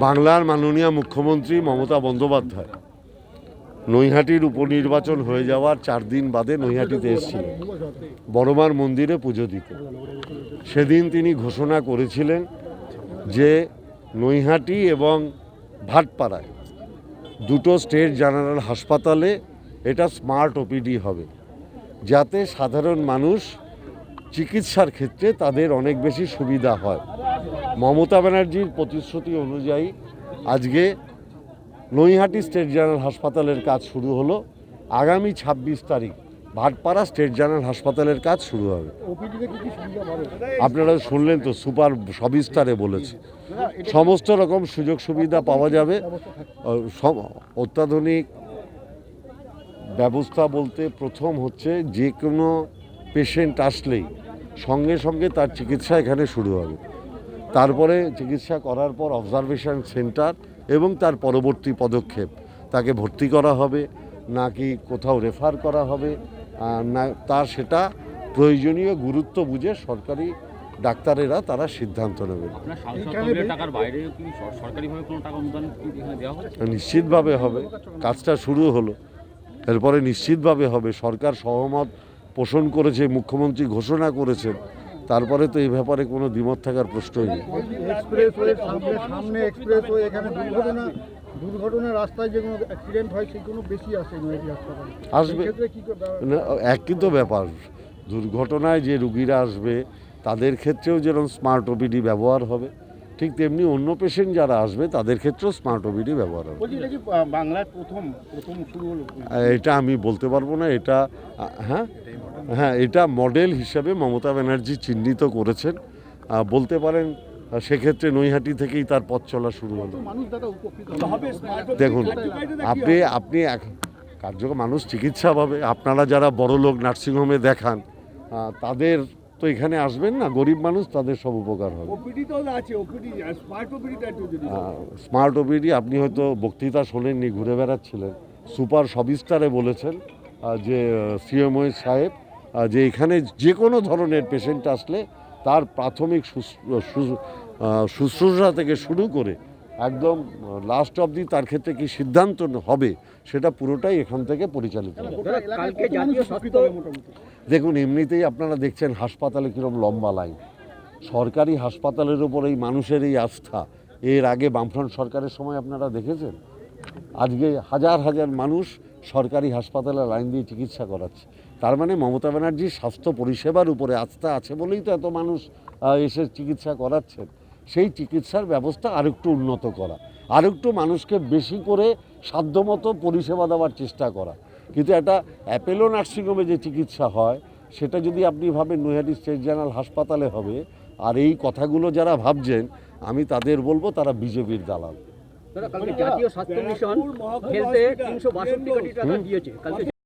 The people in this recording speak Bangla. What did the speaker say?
বাংলার মাননীয় মুখ্যমন্ত্রী মমতা বন্দ্যোপাধ্যায় নৈহাটির উপনির্বাচন হয়ে যাওয়ার চার দিন বাদে নৈহাটিতে এসেছিলেন। বড়মার মন্দিরে পুজো দিতে। সেদিন তিনি ঘোষণা করেছিলেন যে নৈহাটি এবং ভাটপাড়ায় দুটো স্টেট জেনারেল হাসপাতালে এটা স্মার্ট ওপিডি হবে। যাতে সাধারণ মানুষ চিকিৎসার ক্ষেত্রে তাদের অনেক বেশি সুবিধা হয়। মমতা ব্যানার্জির প্রতিশ্রুতি অনুযায়ী আজকে নৈহাটি স্টেট জেনারেল হাসপাতালের কাজ শুরু হলো। আগামী ছাব্বিশ তারিখ ভাটপাড়া স্টেট জেনারেল হাসপাতালের কাজ শুরু হবে। আপনারা শুনলেন তো, সুপার সবিস্তারে বলেছে। সমস্ত রকম সুযোগ সুবিধা পাওয়া যাবে। অত্যাধুনিক ব্যবস্থা বলতে প্রথম হচ্ছে যে কোনো পেশেন্ট আসলেই সঙ্গে সঙ্গে তার চিকিৎসা এখানে শুরু হবে। তারপরে চিকিৎসা করার পর অবজারভেশন সেন্টার এবং তার পরবর্তী পদক্ষেপ। তাকে ভর্তি করা হবে নাকি কোথাও রেফার করা হবে না তার সেটা প্রয়োজনীয় গুরুত্ব বুঝে সরকারি ডাক্তারেরা তারা সিদ্ধান্ত নেবেন। নিশ্চিতভাবে হবে। কাজটা শুরু হলো। এরপরে নিশ্চিতভাবে হবে। সরকার সহমত পোষণ করেছে মুখ্যমন্ত্রী ঘোষণা করেছেন তারপরে তো এই ব্যাপারে কোনো দ্বিমত থাকার প্রশ্নই নেই। দুর্ঘটনা রাস্তায় যে কোনো অ্যাক্সিডেন্ট হয় বেশি আসে আসবে। একই তো ব্যাপার। দুর্ঘটনায় যে রুগীরা আসবে তাদের ক্ষেত্রেও যেরকম স্মার্ট ওপিডি ব্যবহার হবে ঠিক তেমনি অন্য পেশেন্ট যারা আসবে তাদের ক্ষেত্রেও স্মার্ট ওপিডি ব্যবহার হবে। এটা কি আহ, বাংলার প্রথম প্রথম শুরু হলো? এটা আমি বলতে পারব না এটা হ্যাঁ? হ্যাঁ এটা মডেল হিসাবে মমতা ব্যানার্জি চিহ্নিত করেছেন। বলতে পারেন সেক্ষেত্রে নৈহাটি থেকেই তার পথ চলা শুরু হলো। মানুষ দাদা উপকৃত হবে? স্মার্ট দেখুন আপনি আপনি এক কার্যকর মানুষ চিকিৎসা পাবে। আপনারা যারা বড় লোক নার্সিংহোমে দেখান তাদের তো এখানে আসবেন না গরিব মানুষ তাদের সব উপকার হবে। ওপিডি তো আছে ওপিডি স্মার্ট ওপিডি আপনি হয়তো বক্তৃতা শোনেননি ঘুরে বেড়াচ্ছিলেন। সুপার সবিস্তারে বলেছেন যে সিএমও সাহেব যে এখানে যে কোনো ধরনের পেশেন্ট আসলে তার প্রাথমিক শুশ- শুশ্রূষা থেকে শুরু করে একদম লাস্ট অবধি তার ক্ষেত্রে কি সিদ্ধান্ত হবে সেটা পুরোটাই এখান থেকে পরিচালিত হবে। দেখুন, এমনিতেই আপনারা দেখছেন হাসপাতালে কীরকম লম্বা লাইন। সরকারি হাসপাতালের উপর এই মানুষের এই আস্থা, এর আগে বামফ্রন্ট সরকারের সময় আপনারা দেখেছেন? আজকে হাজার হাজার মানুষ সরকারি হাসপাতালে লাইন দিয়ে চিকিৎসা করাচ্ছে। তার মানে মমতা ব্যানার্জির স্বাস্থ্য পরিষেবার উপরে আস্থা আছে বলেই তো এত মানুষ এসে চিকিৎসা করাচ্ছেন। সেই চিকিৎসার ব্যবস্থা আরেকটু উন্নত করা, আরেকটু মানুষকে বেশি করে সাধ্যমতো পরিষেবা দেওয়ার চেষ্টা করা। কিন্তু একটা অ্যাপেলো নার্সিংহোমে যে চিকিৎসা হয় সেটা যদি আপনি ভাবেন নৈহাটি স্টেট জেনারেল হাসপাতালে হবে আর এই কথাগুলো যারা ভাবছেন আমি তাদের বলব তারা বিজেপির দালাল। জাতীয় স্বাস্থ্য মিশন হেলথে তিনশো বাষট্টি কোটি টাকা দিয়েছে। কালকে